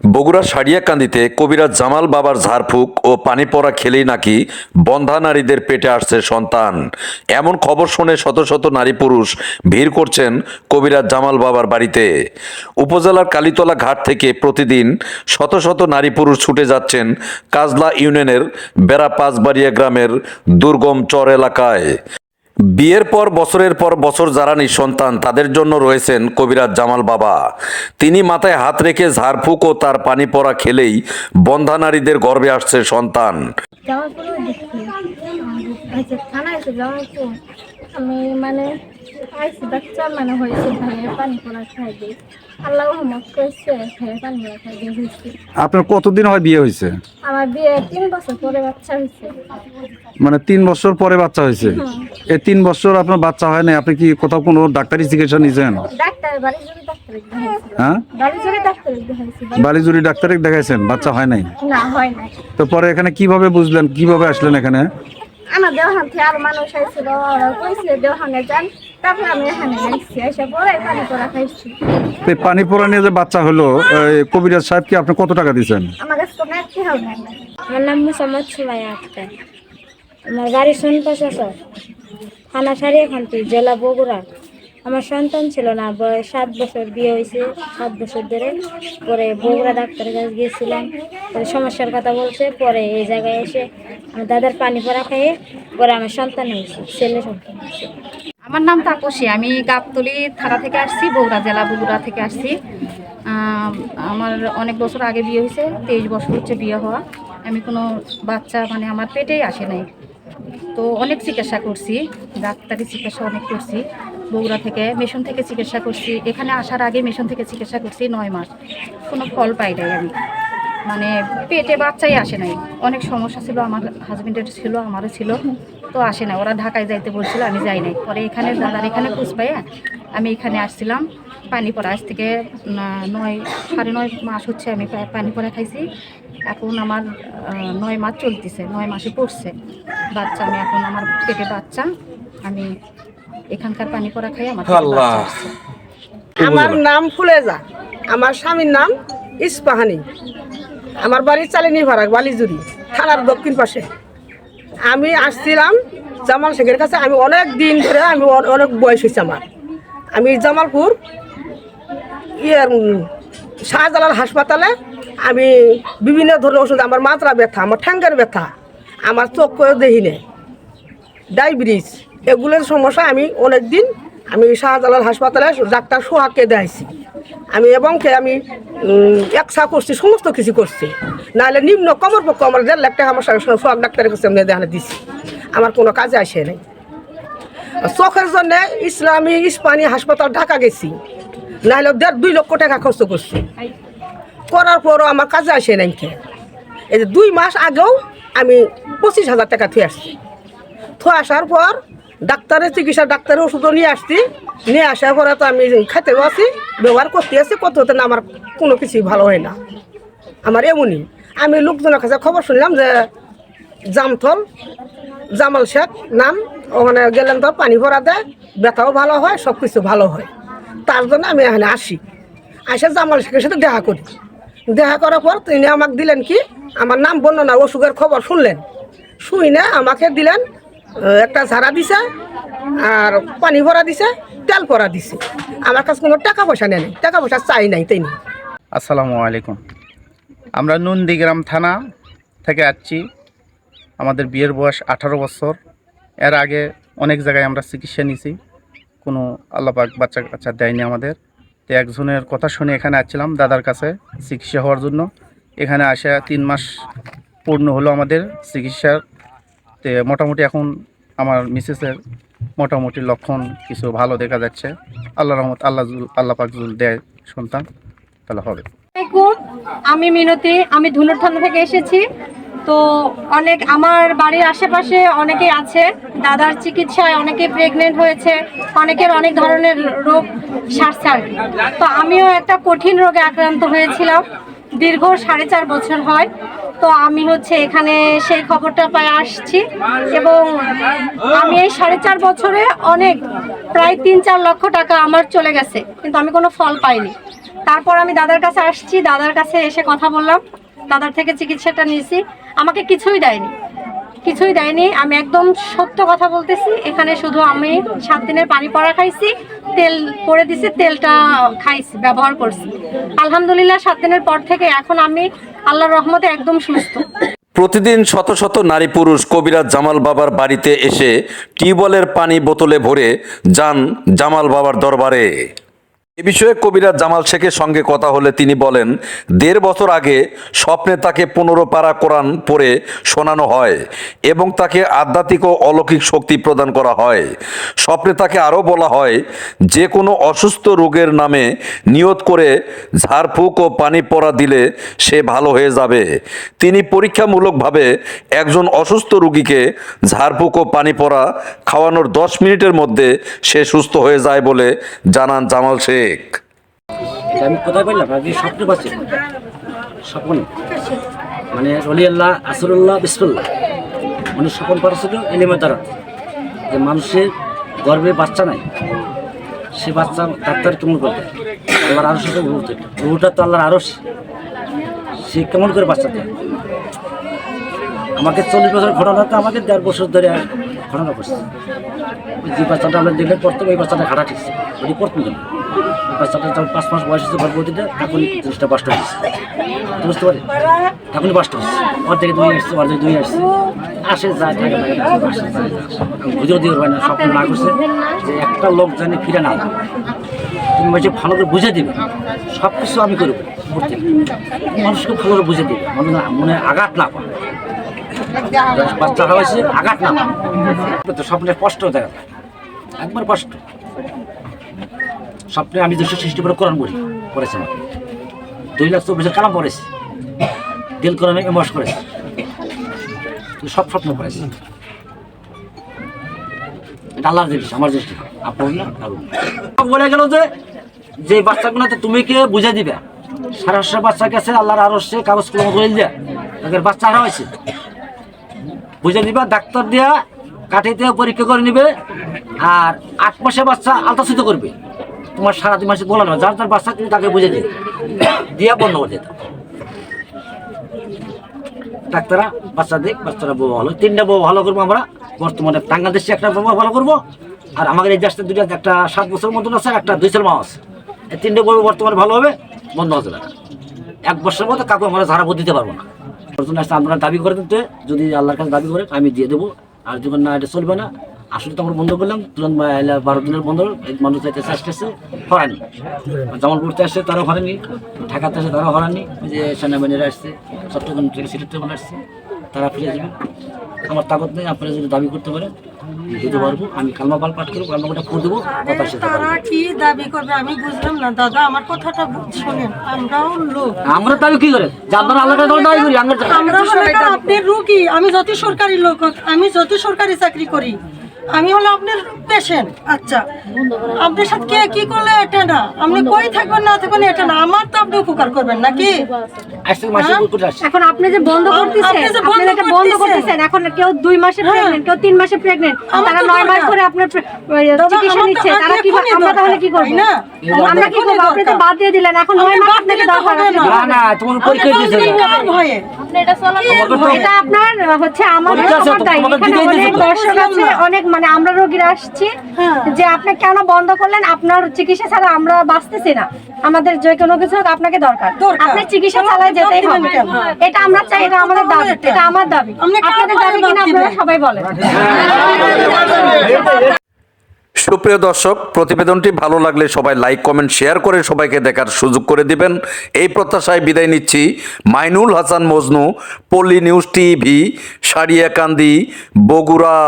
বগুড়া সারিয়াকান্দিতে কবিরাজ জামাল বাবার ঝাড়ফুঁক ও পানি পড়া খেলেই নাকি বন্ধা নারীদের পেটে আসছে সন্তান। এমন খবর শুনে শত শত নারী পুরুষ ভিড় করছেন কবিরাজ জামাল বাবার বাড়িতে। উপজেলার কালীতলা ঘাট থেকে প্রতিদিন শত শত নারী পুরুষ ছুটে যাচ্ছেন কাজলা ইউনিয়নের বেড়া পাঁচবাড়িয়া গ্রামের দুর্গম চর এলাকায়। বিয়ের পর, বছরের পর বছর যারা নিঃসন্তান, তাদের জন্য রয়েছেন কবিরাজ জামাল বাবা। তিনি মাথায় হাত রেখে ঝাড়ফুঁক ও তার পানি পড়া খেলেই বন্ধা নারীদের গর্বে আসছে সন্তান। আমি মানে আইসি বাচ্চা মানে হয়েছে ভাইয়ের পানি পড়া খাই দিই আল্লাহ রহমত করছে ভাইয়ের পানি পড়া খাই দিয়ে হয়েছে আপনার কতদিন হয় বিয়ে হয়েছে? আমার বিয়ে তিন বছর পরে বাচ্চা হয়েছে মানে তিন বছর পরে বাচ্চা হয়েছে এই তিন বছর আপনার বাচ্চা হয় না আপনি কি কোথাও কোনো ডাক্তারি চিকিৎসা নিয়েছেন ডাক্তার বাড়ি জুড়ে ডাক্তার হ্যাঁ? বাড়ি জুড়ে ডাক্তার দেখাইছিল বালিজুরি ডাক্তারে দেখাইছেন? বাচ্চা হয় নাই? না হয় না তো পরে এখানে কীভাবে বুঝলেন? কীভাবে আসলেন এখানে? আমার দেহ থেকে আর মানুষ আইছিল ওরা কইছে দেওহানে যান। তারপর আমি এখানে আসছি এসে পরে পানি পড়া খাইছি। তো এই পানি পোড়া নিয়ে যে বাচ্চা হলো এই কবিরাজ সাহেব কি আপনি কত টাকা দিয়েছেন? আমার কাছে কোনো কি হবে না আমার নাম মুসাম্মদ সুমাইয়া আক্তার। আমার বাড়ি সোনপাশা স্যার থানা তুই জেলা বগুড়া। আমার সন্তান ছিল না, বয়স সাত বছর, বিয়ে হয়েছে সাত বছর ধরে। পরে বগুড়া ডাক্তারের কাছে গিয়েছিলাম, পরে সমস্যার কথা বলছে, পরে এই জায়গায় এসে আমার দাদার পানি পড়া খেয়ে পরে আমার সন্তান হয়েছে, ছেলে সন্তান হয়েছে। আমার নাম তাপসী, আমি গাবতলি থানা থেকে আসছি, বগুড়া জেলা বগুড়া থেকে আসছি। আমার অনেক বছর আগে বিয়ে হয়েছে, তেইশ বছর হচ্ছে বিয়ে হওয়া। আমি কোনো বাচ্চা মানে আমার পেটেই আসে নাই। তো অনেক চিকিৎসা করছি, ডাক্তারি চিকিৎসা অনেক করছি। বগুড়া থেকে মিশন থেকে চিকিৎসা করছি। এখানে আসার আগে মিশন থেকে চিকিৎসা করছি নয় মাস। কোনো ফল পাই নাই আমি। মানে পেটে বাচ্চাই আসে নাই। অনেক সমস্যা ছিল, আমার হাজব্যান্ডের ছিল, আমারও ছিল। তো আসে না ওরা ঢাকায় যাইতে বলছিল, আমি যাই নাই। পরে এখানে দাদার এখানে খোঁজ পাইয়া আমি এখানে আসছিলাম। পানি পড়া আজ থেকে নয়, সাড়ে নয় মাস হচ্ছে আমি পা- পানি পড়া খাইছি। এখন আমার নয় মাস চলতেছে, নয় মাসে পড়ছে। বাচ্চা, আমি এখন আমার পেটে বাচ্চা। আমি এখানকার পানি পড়া খাই আমার। আমার নাম ফুলেজা। আমার স্বামীর নাম ইস্পাহানি। আমার বাড়ি চালিনী ভাড়া বালিজুরি থানার দক্ষিণ পাশে। আমি আসছিলাম জামাল শেখের কাছে। আমি অনেক দিন ধরে আমি অনেক বয়স হয়েছে আমার। আমি জামালপুর ইয়ে উম, শাহজালাল হাসপাতালে আমি বিভিন্ন ধরনের ওষুধ আমার মাত্রা ব্যথা আমার ঠ্যাঙ্গের ব্যথা আমার চোখ দেখি নেই ডায়াবেটিস। এগুলোর সমস্যা আমি অনেক দিন আমি শাহজালাল হাসপাতালে ডাক্তার সোহাগকে দেখাইছি। আমি এবং কে আমি একসা করছি, সমস্ত কিছু করছি। নাহলে নিম্ন কমর পক্ষ আমার দেড় লাখ টাকা আমার সোহাগ ডাক্তারের কাছে আমি দেখানো দিছি। আমার কোনো কাজে আসে নাই। চোখের জন্য ইসলামী ইস্পানি হাসপাতাল ঢাকা গেছি। নাহলে দেড় দুই লক্ষ টাকা খরচ করছি। করার পরও আমার কাজে আসে নাই কে। এই যে দুই মাস আগেও আমি পঁচিশ হাজার টাকা থুয়ে আসছি। থুয়ে আসার পর ডাক্তারের চিকিৎসা ডাক্তারের ওষুধও নিয়ে আসছি। নিয়ে আসার পরে তো আমি খেতেও আছি ব্যবহার করতে আছি করতে হতে না আমার কোনো কিছুই ভালো হয় না। আমার এমনই। আমি লোকজনের কাছে খবর শুনলাম যে জামথল, জামাল শেখ নাম, ওখানে গেলেন তো পানি ভরা দেয়, ব্যথাও ভালো হয় সব কিছু ভালো হয়। তার জন্য আমি এখানে আসি। আসে জামাল শেখের সাথে দেখা করি। দেখা করার পর তিনি আমাকে দিলেন কি? আমার নাম বর্ণনা অসুখের খবর শুনলেন। শুই না আমাকে দিলেন একটা ঝাড়া দিছে আর পানি ভরা দিছে, তেল ভরা দিছে। আমার কাছে কোনো টাকা পয়সা নেই, টাকা পয়সা চাই নাই তাই আসসালামু আলাইকুম। আমরা নন্দীগ্রাম থানা থেকে আসছি। আমাদের বিয়ের বয়স আঠারো বছর। এর আগে অনেক জায়গায় আমরা চিকিৎসা নিয়েছি। কোনো আল্লাপাক বাচ্চা কাচ্চা দেয়নি আমাদের। তো একজনের কথা শুনে এখানে আসছিলাম দাদার কাছে চিকিৎসা হওয়ার জন্য। এখানে আসা তিন মাস পূর্ণ হলো আমাদের চিকিৎসার। তে মোটামুটি এখন আমার মিসেসের মোটামুটি লক্ষণ কিছু ভালো দেখা যাচ্ছে। আল্লাহ রহমত, আল্লাহ আল্লাহ পাক জুল দেয় সন্তান, তাহলে হবে। আমি মিনতি, আমি ধুনুর থানা থেকে এসেছি। তো অনেক, আমার বাড়ির আশেপাশে অনেকে আছে, দাদার চিকিৎসায় অনেকে প্রেগনেন্ট হয়েছে, অনেকের অনেক ধরনের রোগ সারছে আর তো আমিও একটা কঠিন রোগে আক্রান্ত হয়েছিলাম, দীর্ঘ সাড়ে চার বছর হয়। তো আমি হচ্ছে এখানে সেই খবরটা পাই আসছি এবং আমি এই সাড়ে চার বছরে অনেক, প্রায় তিন চার লক্ষ টাকা আমার চলে গেছে, কিন্তু আমি কোনো ফল পাইনি। তারপর আমি দাদার কাছে আসছি, দাদার কাছে এসে কথা বললাম, দাদার থেকে চিকিৎসাটা নিয়েছি, আমাকে কিছুই দেয়নি। কিছুই দেয়নি, আমি একদম সত্য কথা বলতেছি, এখানে শুধু আমি সাত দিনের পানি পড়া খাইছি, তেল পরে দিছি, তেলটা খাইছি, ব্যবহার করছি। আলহামদুলিল্লাহ, সাত দিনের পর থেকে এখন আমি আল্লাহর রহমতে একদম সুস্থ। প্রতিদিন শত শত নারী পুরুষ কবিরাজ জামাল বাবার বাড়িতে এসে টিউবওয়েলের পানি বোতলে ভরে যান জামাল বাবার দরবারে। এ বিষয়ে কবিরাজ জামাল শেখের সঙ্গে কথা হলে তিনি বলেন, দেড় বছর আগে স্বপ্নে তাকে পনেরো পারা কোরআন পড়ে শোনানো হয় এবং তাকে আধ্যাত্মিক ও অলৌকিক শক্তি প্রদান করা হয়। স্বপ্নে তাকে আরও বলা হয়, যে কোনো অসুস্থ রোগের নামে নিয়ত করে ঝাড়ফুঁক ও পানি পড়া দিলে সে ভালো হয়ে যাবে। তিনি পরীক্ষামূলকভাবে একজন অসুস্থ রোগীকে ঝাড়ফুঁক ও পানি পড়া খাওয়ানোর দশ মিনিটের মধ্যে সে সুস্থ হয়ে যায় বলে জানান জামাল শেখ। এটা আমি কোথায় পেলাম আপনি স্বপ্ন পাচ্ছেন। স্বপ্ন মানে রলি আল্লাহ আসরুল্লাহ বিসমুল্লাহ। মানে স্বপন পারছিল এলিমের দ্বারা। যে মানুষের গর্ভে বাচ্চা নাই। সে বাচ্চা ডাক্তার কেমন করবে আল্লাহর আরও সাথে রুহুতে রুহুটা তো আল্লাহর আরস সে কেমন করে বাচ্চা দেয়? আমাকে চল্লিশ বছর ঘটনা তো আমাকে দেড় বছর ধরে ঘটনা করছে। যে বাচ্চাটা আমরা দেখলে পড়তো ওই বাচ্চাটা খাটা ঠিকছে ওই পড়তো কেন বাচ্চাটা যখন পাঁচ মাস বয়স হচ্ছে গর্ভবতীটা তখন জিনিসটা বাস্ট হয়েছে। বুঝতে পারি তখনই বাস্ট হচ্ছে অর্ধেকে দুই আসছে, অর্ধেকে দুই আসছে। আসে, যায়, থাকে থাকে বুঝেও দিয়ে পারে না, স্বপ্ন না করছে যে একটা লোক জানি ফিরে না তুমি বলছে, ভালো করে বুঝে দিবে। সব কিছু আমি করব। মানুষকে ভালো করে বুঝে দিবে। মনে মনে আঘাত না পায়। হয়েছে আঘাত না। তো স্বপ্নে স্পষ্ট দেখা একবার স্পষ্ট স্বপ্নে আমি দুশো সৃষ্টি করে কোরআন পড়েছে আমাকে। দুই লাখ চব্বিশের কালাম দিল এমস সব স্বপ্ন আমার আপনার বলে গেল যে যে বাচ্চাগুলো তো তুমি কে বুঝে দিবে? সারা বাচ্চা গেছে, আল্লাহর আরও সে কাগজ কলম করে দিয়ে। তাদের বাচ্চা আরও হয়েছে। বুঝে নিবা, ডাক্তার দিয়া কাঠিতে পরীক্ষা করে নিবে আর আট মাসে বাচ্চা আলতাসিত করবে। তোমার সারা দুই মাসে বলা যার যার বাচ্চা তুমি তাকে বুঝে দিবে দিয়া বন্ধ করে দিত ডাক্তাররা, বাচ্চা দেখ, বাচ্চারা বউ ভালো। তিনটা বউ ভালো করব আমরা। বর্তমানে বাংলাদেশে একটা বউ ভালো করব, আর আমাদের এই দেশটা দুটো একটা সাত বছর মতন আছে, একটা দুই চার মাস এই তিনটে বউ বর্তমানে ভালো হবে, বন্ধ হতে এক বছর মতো কাকু আমরা ভোট দিতে পারব না। প্রথমে আসতে আপনারা দাবি করে দিতে, যদি আল্লাহর কাছে দাবি করে, আমি দিয়ে দেবো। আর যখন না, এটা চলবে না, আসলে তো আমরা বন্ধ করলাম। তুরন্ত বারো দিনের বন্ধ মানুষ যাইতে আসতেছে হরানি জামালপুরতে আসছে তারাও হরানি ঢাকাতে আসছে তারাও হরানি যে সেনাবাহিনীরা আসছে, চট্টগ্রাম থেকে সিলেট আসছে, তারা ফিরে যাবে। আমার তাগত নেই, আপনারা যদি দাবি করতে পারেন। দিতে পারব আমি কালমা পাল পাঠ করব কালমা দেবো কথা সেটা তারা কি দাবি করবে আমি বুঝলাম না। দাদা আমার কথাটা শোনেন আমরাও লোক। আমরা দাবি কি করে? যে আপনারা আল্লাহ কাছে দাবি করি আমরা আমরা হলে তো রুগী আমি যত সরকারি লোক আমি যত সরকারি চাকরি করি আমি হলো আপনার পেশেন্ট আচ্ছা। আপনার সাথে কে কি করলে এটা না? আপনি কই থাকবেন না থাকবেন এটা না। আমার তো আপনি উপকার করবেন নাকি? আসছে এখন আপনি যে বন্ধ করতেছেন আপনি যে বন্ধ এটা বন্ধ করতেছেন। এখন কেউ দুই মাসে হ্যাঁ। প্রেগনেন্ট কেউ তিন মাসে প্রেগনেন্ট তারা নয় মাস আপনার চিকিৎসা নিচ্ছে তারা কি আমরা তাহলে কি করব? না? আমরা কি করব? আপনি তো বাদ দিয়ে দিলেন এখন নয় মাস আপনাকে দরকার না। না তোমার পরীক্ষা ভয়ে? এটা আপনার হচ্ছে আমাদের পরীক্ষা আছে তো, সবার দায়ী তোমাদের এখানে অনেক দর্শক আছে অনেক মানে আমরা রোগীরা আসছি হ্যাঁ। যে আপনি কেন বন্ধ করলেন? আপনার চিকিৎসা ছাড়া আমরা বাঁচতেছি না। আমাদের যে কোনো কিছু হোক আপনাকে দরকার। আপনি চিকিৎসা চালায় যেতেই হবে। এটা আমরা চাই এটা আমাদের দাবি। এটা। এটা আমার দাবি। আপনাদের দাবি কিনা আপনারা সবাই বলেন। সুপ্রিয় দর্শক প্রতিবেদনটি ভালো লাগলে সবাই লাইক কমেন্ট শেয়ার করে সবাইকে দেখার সুযোগ করে দিবেন। এই প্রত্যাশায় বিদায় নিচ্ছি। মাইনুল হাসান মজনু পল্লী নিউজ টিভি সারিয়াকান্দি বগুড়া।